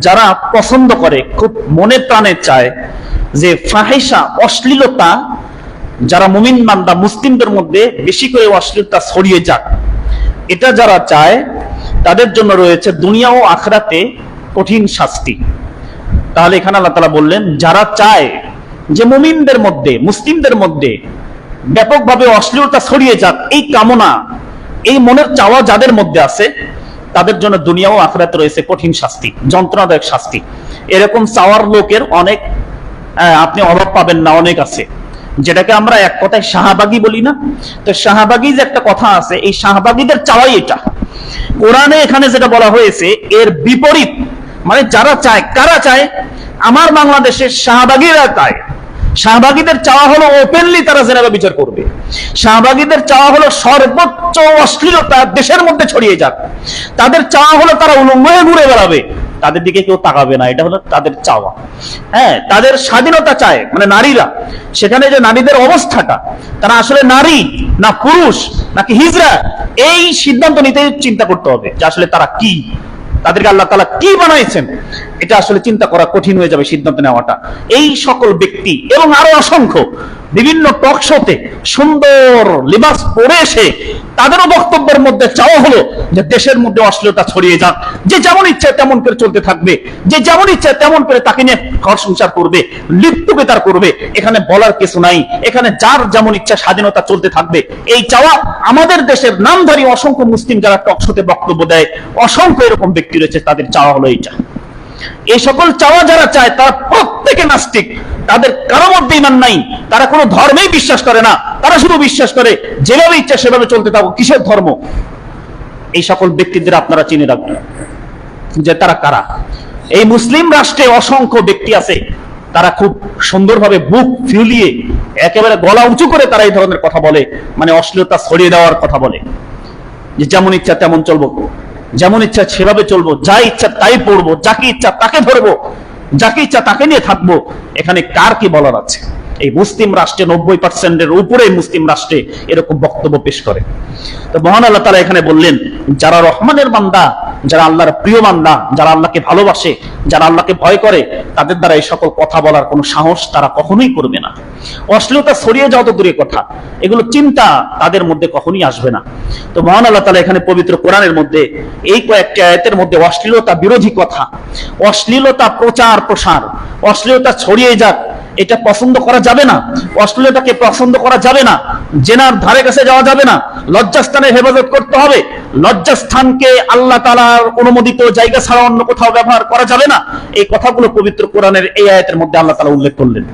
যারা পছন্দ করে, খুব মনে প্রাণে চায় যে ফাহিশা, অশ্লীলতা, যারা মুমিন বান্দা, মুসলিমদের মধ্যে বেশি করে অশ্লীলতা ছড়িয়ে যাক, এটা যারা চায়, তাদের জন্য রয়েছে দুনিয়া ও আখরাতে কঠিন শাস্তি। তাহলে এখানে আল্লাহ তালা বললেন, যারা চায় যে মুমিনদের মধ্যে, মুসলিমদের মধ্যে ব্যাপকভাবে অশ্লীলতা ছড়িয়ে যাক, এই কামনা, এই মনের চাওয়া যাদের মধ্যে আছে, তাদের জন্য দুনিয়া ও রয়েছে কঠিন শাস্তি, যন্ত্রণাদায়ক শাস্তি। এরকম চাওয়ার লোকের অনেক আপনি অভাব পাবেন না, অনেক আছে। যেটাকে আমরা এক কথায় শাহবাগী বলি না? তো শাহবাগী যে একটা কথা আছে, এই শাহবাগীদের চাওয়াই এটা। কোরআনে এখানে যেটা বলা হয়েছে, এর বিপরীত মানে যারা চায়, কারা চায়? আমার বাংলাদেশের শাহবাগীরা চায়। শাহবাগীদের চাওয়া হলো ওপেনলি তারা জেনাবা বিচার করবে। শাহবাগীদের চাওয়া হলো সর্বোচ্চ অশ্লীলতা দেশের মধ্যে ছড়িয়ে যাক। তাদের চাওয়া হলো তারা উলঙ্গ ঘুরে বেড়াবে। তাদের দিকে কেউ তাকাবে না, এটা হলো তাদের চাওয়া। হ্যাঁ তাদের স্বাধীনতা চায় মানে নারীরা। সেখানে যে নারীদের অবস্থাটা, তারা আসলে নারী, না পুরুষ, নাকি হিজরা, এই সিদ্ধান্ত নিতে চিন্তা করতে হবে যে আসলে তারা কি। তাদেরকে আল্লাহ তালা কি বানাইছেন? এটা আসলে চিন্তা করা কঠিন হয়ে যাবে সিদ্ধান্ত নেওয়াটা। এই সকল ব্যক্তি এবং আরও অসংখ্য বিভিন্ন টক শোতে সুন্দর লিবাস পরে এসে তাদেরও বক্তব্যের মধ্যে চাওয়া হলো যে দেশের মধ্যে অশ্লীলতা ছড়িয়ে যাক। যে যেমন ইচ্ছে তেমন করে চলতে থাকবে। যে যেমন ইচ্ছে তেমন করে তাকে নিয়ে ঘর সংসার করবে লিপ্ত বেতার করবে। এখানে বলার কিছু নাই। এখানে যার যেমন ইচ্ছা স্বাধীনতা চলতে থাকবে। এই চাওয়া আমাদের দেশের নামধারী অসংখ্য মুসলিম যারা টকশোতে বক্তব্য দেয়, অসংখ্য এরকম ব্যক্তি রয়েছে, তাদের চাওয়া হলো এইটা। এই সকল চাওয়া যারা চায়, তারা প্রত্যেকে নাস্তিক। তাদের কারও মধ্যে ইমান নাই। তারা কোনো ধর্মেই বিশ্বাস করে না। তারা শুধু বিশ্বাস করে, যেভাবে ইচ্ছা সেভাবে চলতে থাকো কিসের ধর্ম? এই সকল ব্যক্তিদের আপনারা চিনে রাখবেন যে তারা কারা? এই মুসলিম রাষ্ট্রে অসংখ্য ব্যক্তি আছে। তারা খুব সুন্দরভাবে বুক ফিউলিয়ে একেবারে গলা উঁচু করে তারা এই ধরনের কথা বলে। মানে অশ্লীলতা ছড়িয়ে দেওয়ার কথা বলে। যে যেমন ইচ্ছা তেমন চলবো। যেমন ইচ্ছা সেভাবে চলবো। যা ইচ্ছা তাই পড়ব। যাকে ইচ্ছা তাকে ধরবো। যাকে ইচ্ছা তাকে নিয়ে থাকব। এখানে কার কি বলার আছে? এই মুসলিম রাষ্ট্রে নব্বই পার্সেন্টের উপরে মুসলিম রাষ্ট্রে এরকম বক্তব্য পেশ করে। তো মহান আল্লাহ তারা এখানে বললেন, যারা রহমানের বান্দা যারা আল্লাহর প্রিয় বান্দা, যারা আল্লাহকে ভালোবাসে, যারা আল্লাহকে ভয় করে, তাদের দ্বারা এই সকল কথা বলার কোনো সাহস তারা কখনোই করবে না। অশ্লীলতা ছড়িয়ে যাওয়া তো দূরের কথা। এগুলো চিন্তা তাদের মধ্যে কখনোই আসবে না। তো মহান আল্লাহ তালা এখানে পবিত্র কোরআনের মধ্যে এই কয়েকটি আয়াতের মধ্যে অশ্লীলতা বিরোধী কথা, অশ্লীলতা প্রচার প্রসার অশ্লীলতা ছড়িয়ে যাক এটা পছন্দ করা যাবে না। অশ্লীলতাকে পছন্দ করা যাবে না। জেনার ধারে কাছে যাওয়া যাবে না। লজ্জাস্থানের হেফাজত করতে হবে। লজ্জাস্থানকে আল্লাহ তালার অনুমোদিত জায়গা ছাড়া অন্য কোথাও ব্যবহার করা যাবে না। এই কথাগুলো পবিত্র কোরআনের এই আয়তের মধ্যে আল্লাহ তালা উল্লেখ করলেন।